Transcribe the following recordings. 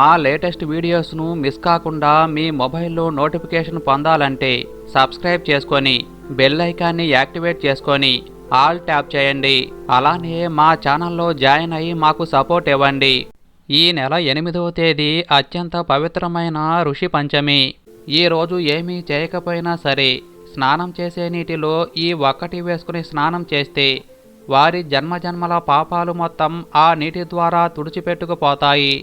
మా latest వీడియోస్ను miss కాకుండా మీ మొబైల్లో నోటిఫికేషన్ పొందాలంటే సబ్స్క్రైబ్ చేసుకొని బెల్ ఐకాన్ని యాక్టివేట్ చేసుకొని ఆల్ ట్యాప్ చేయండి. అలానే మా ఛానల్లో జాయిన్ అయ్యి మాకు సపోర్ట్ ఇవ్వండి. ఈ నెల ఎనిమిదవ తేదీ అత్యంత పవిత్రమైన ఋషి పంచమి. ఈ రోజు ఏమీ చేయకపోయినా సరే స్నానం చేసే నీటిలో ఈ ఒక్కటి వేసుకుని స్నానం చేస్తే వారి జన్మజన్మల పాపాలు మొత్తం ఆ నీటి ద్వారా తుడిచిపెట్టుకుపోతాయి.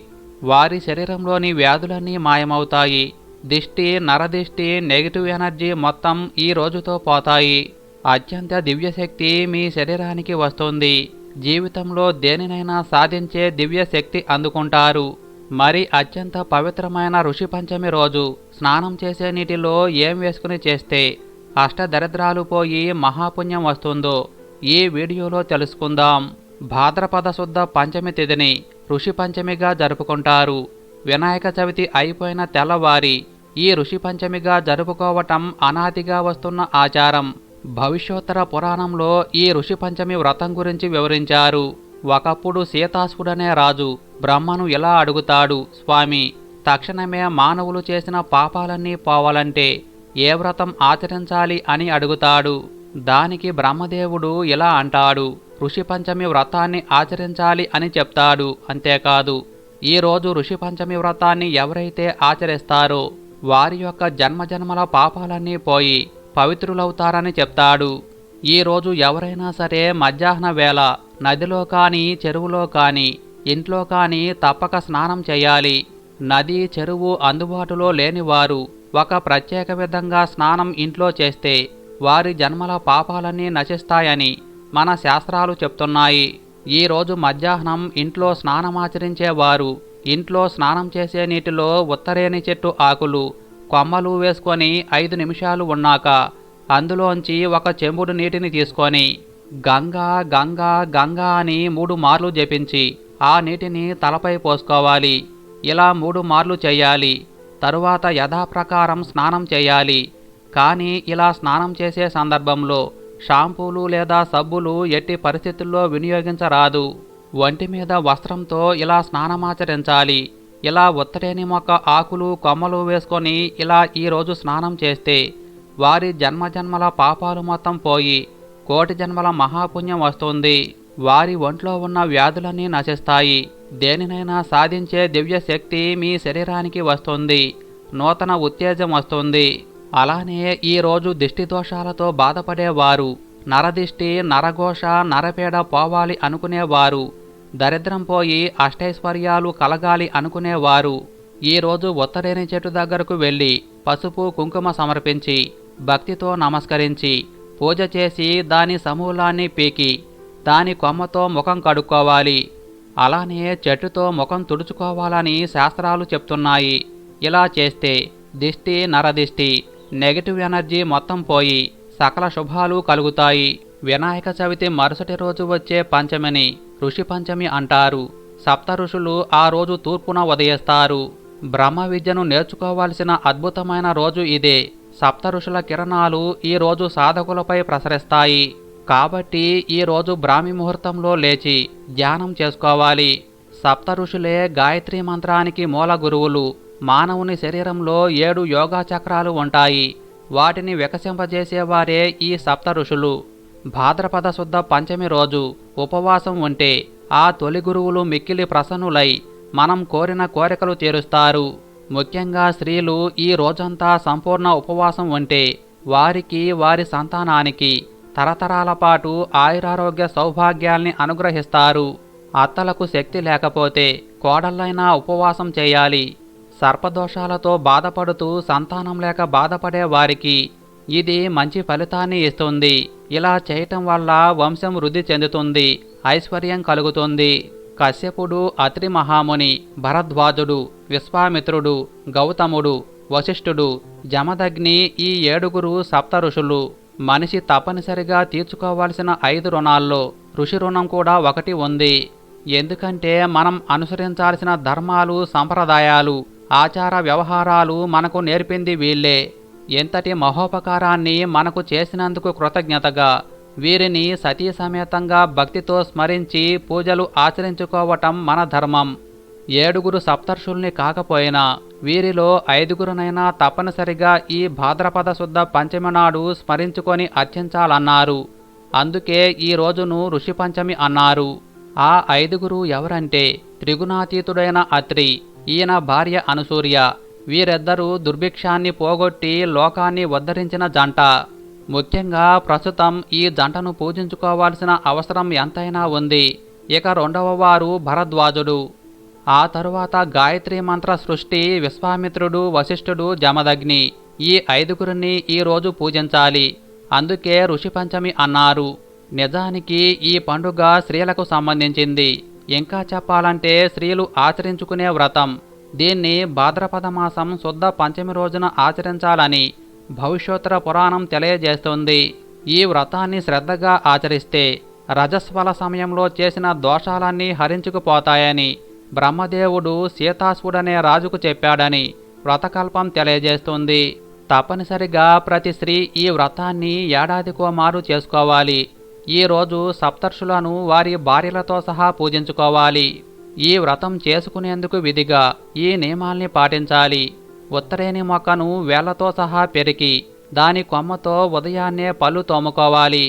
వారి శరీరంలోని వ్యాధులన్నీ మాయమవుతాయి. దిష్టి నరదిష్టి నెగిటివ్ ఎనర్జీ మొత్తం ఈ రోజుతో పోతాయి. అత్యంత దివ్యశక్తి మీ శరీరానికి వస్తుంది. జీవితంలో దేనినైనా సాధించే దివ్యశక్తి అందుకుంటారు. మరి అత్యంత పవిత్రమైన ఋషి పంచమి రోజు స్నానం చేసే నీటిలో ఏం వేసుకుని చేస్తే అష్టదరిద్రాలు పోయి మహాపుణ్యం వస్తుందో ఈ వీడియోలో తెలుసుకుందాం. భాద్రపద శుద్ధ పంచమి తిథిని ఋషి పంచమిగా జరుపుకుంటారు. వినాయక చవితి అయిపోయిన తెల్లవారి ఈ ఋషి పంచమిగా జరుపుకోవటం అనాదిగా వస్తున్న ఆచారం. భవిష్యోత్తర పురాణంలో ఈ ఋషి పంచమి వ్రతం గురించి వివరించారు. ఒకప్పుడు సీతాసుడనే రాజు బ్రహ్మను ఇలా అడుగుతాడు స్వామి తక్షణమే మానవులు చేసిన పాపాలన్నీ పోవాలంటే ఏ వ్రతం ఆచరించాలి అని అడుగుతాడు. దానికి బ్రహ్మదేవుడు ఇలా అంటాడు ఋషి పంచమి వ్రతాన్ని ఆచరించాలి అని చెప్తాడు అంతేకాదు ఈరోజు ఋషి పంచమి వ్రతాన్ని ఎవరైతే ఆచరిస్తారో వారి యొక్క జన్మజన్మల పాపాలన్నీ పోయి పవిత్రులవుతారని చెప్తాడు. ఈరోజు ఎవరైనా సరే మధ్యాహ్న వేళ నదిలో కానీ చెరువులో కానీ ఇంట్లో కానీ తప్పక స్నానం చేయాలి. నది చెరువు అందుబాటులో లేనివారు ఒక ప్రత్యేక విధంగా స్నానం ఇంట్లో చేస్తే వారి జన్మల పాపాలన్నీ నశిస్తాయని మన శాస్త్రాలు చెప్తున్నాయి. ఈరోజు మధ్యాహ్నం ఇంట్లో స్నానమాచరించేవారు ఇంట్లో స్నానం చేసే నీటిలో ఉత్తరేని చెట్టు ఆకులు కొమ్మలు వేసుకొని ఐదు నిమిషాలు ఉన్నాక అందులోంచి ఒక చెంబుడు నీటిని తీసుకొని గంగా గంగా గంగా అని మూడు మార్లు జపించి ఆ నీటిని తలపై పోసుకోవాలి. ఇలా మూడు మార్లు చేయాలి. తరువాత యథాప్రకారం స్నానం చేయాలి. కానీ ఇలా స్నానం చేసే సందర్భంలో షాంపూలు లేదా సబ్బులు ఎట్టి పరిస్థితుల్లో వినియోగించరాదు. ఒంటి మీద వస్త్రంతో ఇలా స్నానమాచరించాలి. ఇలా ఉత్తరేని మొక్క ఆకులు కొమ్మలు వేసుకొని ఇలా ఈరోజు స్నానం చేస్తే వారి జన్మజన్మల పాపాలు మొత్తం పోయి కోటి జన్మల మహాపుణ్యం వస్తుంది. వారి ఒంట్లో ఉన్న వ్యాధులన్నీ నశిస్తాయి. దేనినైనా సాధించే దివ్య శక్తి మీ శరీరానికి వస్తుంది. నూతన ఉత్తేజం వస్తుంది. అలానే ఈరోజు దిష్టిదోషాలతో దిష్టి దోషాలతో బాధపడేవారు. నరదిష్టి నరఘోష నరపేడ పోవాలి అనుకునేవారు. దరిద్రం పోయి అష్టైశ్వర్యాలు కలగాలి అనుకునేవారు. ఈరోజు ఉత్తరేని చెట్టు దగ్గరకు వెళ్ళి పసుపు కుంకుమ సమర్పించి భక్తితో నమస్కరించి పూజ చేసి దాని సమూలాన్ని పీకి దాని కొమ్మతో ముఖం కడుక్కోవాలి. అలానే చెట్టుతో ముఖం తుడుచుకోవాలని శాస్త్రాలు చెప్తున్నాయి. ఇలా చేస్తే దిష్టి నరదిష్టి నెగటివ్ ఎనర్జీ మొత్తం పోయి సకల శుభాలు కలుగుతాయి. వినాయక చవితి మరుసటి రోజు వచ్చే పంచమిని ఋషి పంచమి అంటారు. సప్త ఋషులు ఆ రోజు తూర్పున ఉదయిస్తారు. బ్రహ్మ విద్యను నేర్చుకోవాల్సిన అద్భుతమైన రోజు ఇదే. సప్త ఋషుల కిరణాలు ఈ రోజు సాధకులపై ప్రసరిస్తాయి. కాబట్టి ఈ రోజు బ్రాహ్మి ముహూర్తంలో లేచి ధ్యానం చేసుకోవాలి. సప్త ఋషులే గాయత్రి మంత్రానికి మూల గురువులు. మానవుని శరీరంలో ఏడు యోగా చక్రాలు ఉంటాయి. వాటిని వికసింపజేసేవారే ఈ సప్త ఋషులు. భాద్రపద శుద్ధ పంచమి రోజు ఉపవాసం ఉంటే ఆ తొలి గురువులు మిక్కిలి ప్రసన్నులై మనం కోరిన కోరికలు తీరుస్తారు. ముఖ్యంగా స్త్రీలు ఈ రోజంతా సంపూర్ణ ఉపవాసం ఉంటే వారికి వారి సంతానానికి తరతరాల పాటు ఆయురారోగ్య సౌభాగ్యాల్ని అనుగ్రహిస్తారు. అత్తలకు శక్తి లేకపోతే కోడళ్ళైనా ఉపవాసం చేయాలి. సర్పదోషాలతో బాధపడుతూ సంతానం లేక బాధపడే వారికి ఇది మంచి ఫలితాన్ని ఇస్తుంది. ఇలా చేయటం వల్ల వంశం వృద్ధి చెందుతుంది ఐశ్వర్యం కలుగుతుంది. కశ్యపుడు అత్రి మహాముని భరద్వాజుడు విశ్వామిత్రుడు గౌతముడు వశిష్ఠుడు జమదగ్ని ఈ ఏడుగురు సప్త ఋషులు. మనిషి తప్పనిసరిగా తీర్చుకోవాల్సిన ఐదు రుణాల్లో ఋషి రుణం కూడా ఒకటి ఉంది. ఎందుకంటే మనం అనుసరించాల్సిన ధర్మాలు సంప్రదాయాలు ఆచార వ్యవహారాలు మనకు నేర్పింది వీళ్ళే. ఎంతటి మహోపకారాన్ని మనకు చేసినందుకు కృతజ్ఞతగా వీరిని సతీ సమేతంగా భక్తితో స్మరించి పూజలు ఆచరించుకోవటం మన ధర్మం. ఏడుగురు సప్తర్షుల్ని కాకపోయినా వీరిలో ఐదుగురునైనా తప్పనిసరిగా ఈ భాద్రపద శుద్ధ పంచమి నాడు స్మరించుకొని అర్చించాలన్నారు. అందుకే ఈ రోజును ఋషి పంచమి అన్నారు. ఆ ఐదుగురు ఎవరంటే త్రిగుణాతీతుడైన అత్రి ఈయన భార్య అనుసూర్య వీరిద్దరూ దుర్భిక్షాన్ని పోగొట్టి లోకాన్ని ఉద్ధరించిన జంట. ముఖ్యంగా ప్రస్తుతం ఈ జంటను పూజించుకోవాల్సిన అవసరం ఎంతైనా ఉంది. ఇక రెండవ వారు భరద్వాజుడు. ఆ తరువాత గాయత్రి మంత్ర సృష్టి విశ్వామిత్రుడు వశిష్ఠుడు జమదగ్ని. ఈ ఐదుగురిని ఈరోజు పూజించాలి. అందుకే ఋషి పంచమి అన్నారు. నిజానికి ఈ పండుగ స్త్రీలకు సంబంధించింది. ఇంకా చెప్పాలంటే స్త్రీలు ఆచరించుకునే వ్రతం. దీన్ని భాద్రపద మాసం శుద్ధ పంచమి రోజున ఆచరించాలని భవిష్యోత్తర పురాణం తెలియజేస్తుంది. ఈ వ్రతాన్ని శ్రద్ధగా ఆచరిస్తే రజస్వల సమయంలో చేసిన దోషాలన్నీ హరించుకుపోతాయని బ్రహ్మదేవుడు సీతాసుడనే రాజుకు చెప్పాడని వ్రతకల్పం తెలియజేస్తుంది. తప్పనిసరిగా ప్రతి స్త్రీ ఈ వ్రతాన్ని ఏడాదికో మారు చేసుకోవాలి. ఈ రోజు సప్తర్షులను వారి భార్యలతో సహా పూజించుకోవాలి. ఈ వ్రతం చేసుకునేందుకు విధిగా ఈ నియమాల్ని పాటించాలి. ఉత్తరేణి మొక్కను వేళ్ళతో సహా పెరికి దాని కొమ్మతో ఉదయాన్నే పళ్ళు తోముకోవాలి.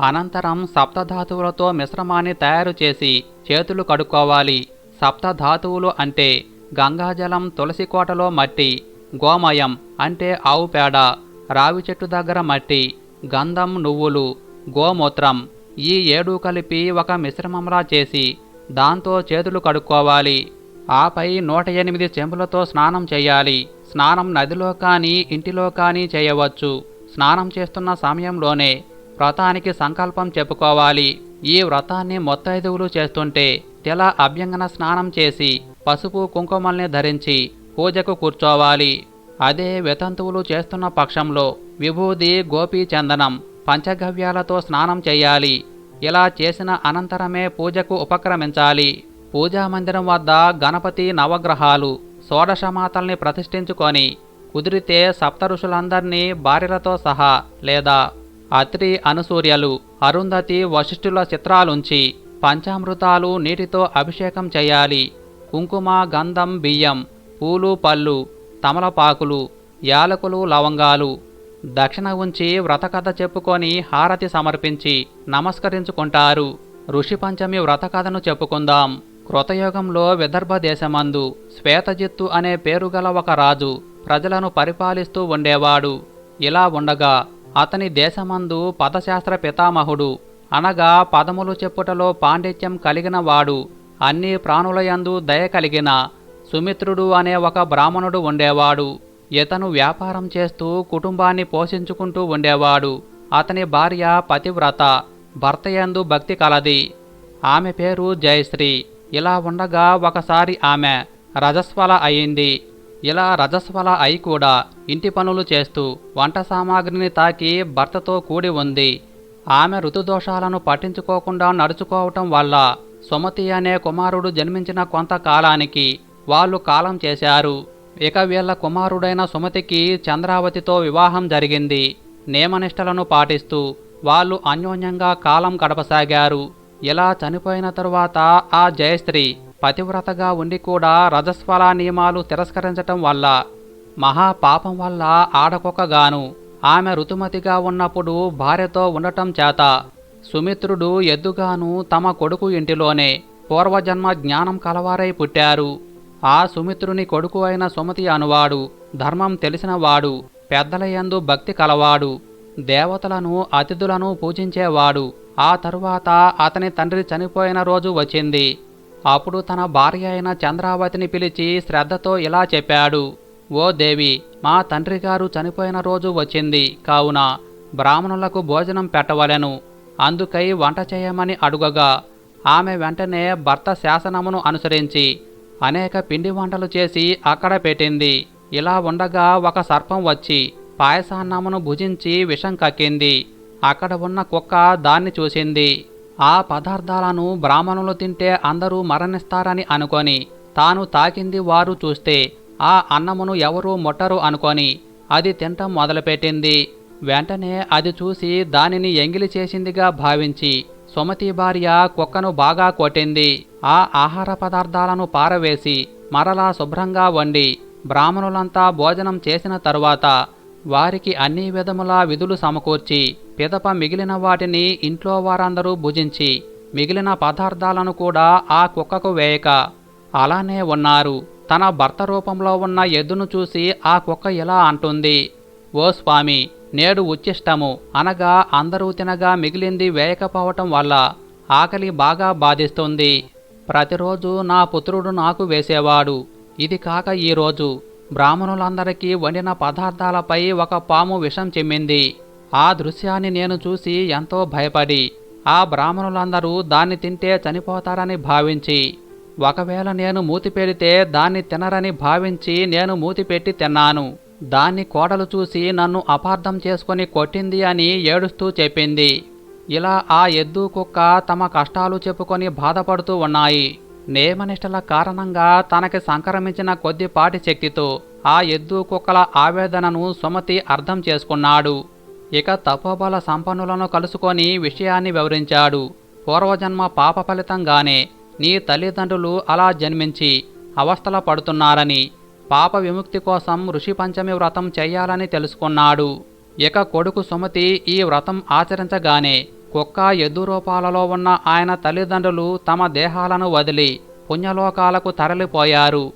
అనంతరం సప్తధాతువులతో మిశ్రమాన్ని తయారు చేసి చేతులు కడుక్కోవాలి. సప్తధాతువులు అంటే గంగాజలం తులసి కోటలో మట్టి గోమయం అంటే ఆవు పేడ రావి చెట్టు దగ్గర మట్టి గంధం నువ్వులు గోమూత్రం. ఈ ఏడు కలిపి ఒక మిశ్రమంలా చేసి దాంతో చేతులు కడుక్కోవాలి. ఆపై నూట ఎనిమిది చెంబులతో స్నానం చేయాలి. స్నానం నదిలో కానీ ఇంటిలో కానీ చేయవచ్చు. స్నానం చేస్తున్న సమయంలోనే వ్రతానికి సంకల్పం చెప్పుకోవాలి. ఈ వ్రతాన్ని మొత్తైదువులు చేస్తుంటే తెల అభ్యంగన స్నానం చేసి పసుపు కుంకుమల్ని ధరించి పూజకు కూర్చోవాలి. అదే వితంతువులు చేస్తున్న పక్షంలో విభూది గోపీ చందనం పంచగవ్యాలతో స్నానం చేయాలి. ఇలా చేసిన అనంతరమే పూజకు ఉపక్రమించాలి. పూజా మందిరం వద్ద గణపతి నవగ్రహాలు షోడశమాతల్ని ప్రతిష్ఠించుకొని కుదిరితే సప్తఋషులందరినీ భార్యలతో సహా లేదా అత్రి అనుసూర్యలు అరుంధతి వశిష్ఠుల చిత్రాలుంచి పంచామృతాలు నీటితో అభిషేకం చేయాలి. కుంకుమ గంధం బియ్యం పూలు పళ్ళు తమలపాకులు యాలకులు లవంగాలు దక్షిణ ఉంచి వ్రతకథ చెప్పుకొని హారతి సమర్పించి నమస్కరించుకుంటారు. ఋషి పంచమి వ్రతకథను చెప్పుకుందాం. కృతయుగంలో విదర్భ దేశమందు శ్వేతజిత్తు అనే పేరుగల ఒక రాజు ప్రజలను పరిపాలిస్తూ ఉండేవాడు. ఇలా ఉండగా అతని దేశమందు పదశాస్త్ర పితామహుడు అనగా పదములు చెప్పుటలో పాండిత్యం కలిగిన వాడు అన్ని ప్రాణులయందు దయ కలిగిన సుమిత్రుడు అనే ఒక బ్రాహ్మణుడు ఉండేవాడు. ఇతను వ్యాపారం చేస్తూ కుటుంబాన్ని పోషించుకుంటూ ఉండేవాడు. అతని భార్య పతివ్రత భర్తయందు భక్తి కలది. ఆమె పేరు జయశ్రీ. ఇలా ఉండగా ఒకసారి ఆమె రజస్వల అయింది. ఇలా రజస్వల అయి కూడా ఇంటి పనులు చేస్తూ వంట సామాగ్రిని తాకి భర్తతో కూడి ఉంది. ఆమె ఋతుదోషాలను పట్టించుకోకుండా నడుచుకోవటం వల్ల సుమతి అనే కుమారుడు జన్మించిన కొంతకాలానికి వాళ్ళు కాలం చేశారు. ఇక వీళ్ళ కుమారుడైన సుమతికి చంద్రావతితో వివాహం జరిగింది. నియమనిష్టలను పాటిస్తూ వాళ్ళు అన్యోన్యంగా కాలం గడపసాగారు. ఇలా చనిపోయిన తరువాత ఆ జయశ్రీ పతివ్రతగా ఉండి కూడా రజస్వల నియమాలు తిరస్కరించటం వల్ల మహాపాపం వల్ల ఆడకొకగాను ఆమె ఋతుమతిగా ఉన్నప్పుడు భార్యతో ఉండటం చేత సుమిత్రుడు ఎద్దుగాను తమ కొడుకు ఇంటిలోనే పూర్వజన్మ జ్ఞానం కలవారై పుట్టారు. ఆ సుమిత్రుని కొడుకు అయిన సుమతి అనువాడు ధర్మం తెలిసినవాడు పెద్దలయందు భక్తి కలవాడు దేవతలను అతిథులను పూజించేవాడు. ఆ తరువాత అతని తండ్రి చనిపోయిన రోజు వచ్చింది. అప్పుడు తన భార్య అయిన చంద్రావతిని పిలిచి శ్రద్ధతో ఇలా చెప్పాడు ఓ దేవి మా తండ్రి గారు చనిపోయిన రోజు వచ్చింది. కావున బ్రాహ్మణులకు భోజనం పెట్టవలెను. అందుకై వంట చేయమని అడుగగా ఆమె వెంటనే భర్త శాసనమును అనుసరించి అనేక పిండి వంటలు చేసి అక్కడ పెట్టింది. ఇలా ఉండగా ఒక సర్పం వచ్చి పాయసాన్నమును భుజించి విషం కక్కింది. అక్కడ ఉన్న కుక్క దాన్ని చూసింది. ఆ పదార్థాలను బ్రాహ్మణులు తింటే అందరూ మరణిస్తారని అనుకొని తాను తాకింది వారు చూస్తే ఆ అన్నమును ఎవరూ ముట్టరు అనుకొని అది తింటం మొదలుపెట్టింది. వెంటనే అది చూసి దానిని ఎంగిలి చేసిందిగా భావించి సుమతి భార్య కుక్కను బాగా కొట్టింది. ఆ ఆహార పదార్థాలను పారవేసి మరలా శుభ్రంగా వండి బ్రాహ్మణులంతా భోజనం చేసిన తరువాత వారికి అన్ని విధముల విధులు సమకూర్చి పిదప మిగిలిన వాటిని ఇంట్లో వారందరూ భుజించి మిగిలిన పదార్థాలను కూడా ఆ కుక్కకు వేయక అలానే ఉన్నారు. తన భర్త రూపంలో ఉన్న ఎద్దును చూసి ఆ కుక్క ఇలా అంటుంది ఓ స్వామి నేడు ఉచ్చిష్టము. అనగా అందరూ తినగా మిగిలింది వేయకపోవటం వల్ల ఆకలి బాగా బాధిస్తుంది. ప్రతిరోజు నా పుత్రుడు నాకు వేసేవాడు. ఇది కాక ఈరోజు బ్రాహ్మణులందరికీ వండిన పదార్థాలపై ఒక పాము విషం చిమ్మింది. ఆ దృశ్యాన్ని నేను చూసి ఎంతో భయపడి ఆ బ్రాహ్మణులందరూ దాన్ని తింటే చనిపోతారని భావించి ఒకవేళ నేను మూతి పెడితే దాన్ని తినరని భావించి నేను మూతి పెట్టి తిన్నాను. దాన్ని కోడలు చూసి నన్ను అపార్థం చేసుకొని కొట్టింది అని ఏడుస్తూ చెప్పింది. ఇలా ఆ ఎద్దు కుక్క తమ కష్టాలు చెప్పుకొని బాధపడుతూ ఉన్నాయి. నేమనిష్టల కారణంగా తనకి సంక్రమించిన కొద్దిపాటి శక్తితో ఆ ఎద్దు కుక్కల ఆవేదనను సుమతి అర్థం చేసుకున్నాడు. ఇక తపోబల సంపన్నులను కలుసుకొని విషయాన్ని వివరించాడు. పూర్వజన్మ పాప ఫలితంగానే నీ తల్లిదండ్రులు అలా జన్మించి అవస్థల పడుతున్నారని పాప విముక్తి కోసం ఋషి పంచమి వ్రతం చేయాలని తెలుసుకున్నాడు. ఇక కొడుకు సుమతి ఈ వ్రతం ఆచరించగానే కుక్క ఎద్దు రూపాలలో ఉన్న ఆయన తల్లిదండ్రులు తమ దేహాలను వదిలి పుణ్యలోకాలకు తరలిపోయారు.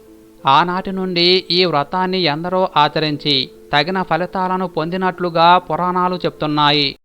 ఆనాటి నుండి ఈ వ్రతాన్ని ఎందరో ఆచరించి తగిన ఫలితాలను పొందినట్లుగా పురాణాలు చెప్తున్నాయి.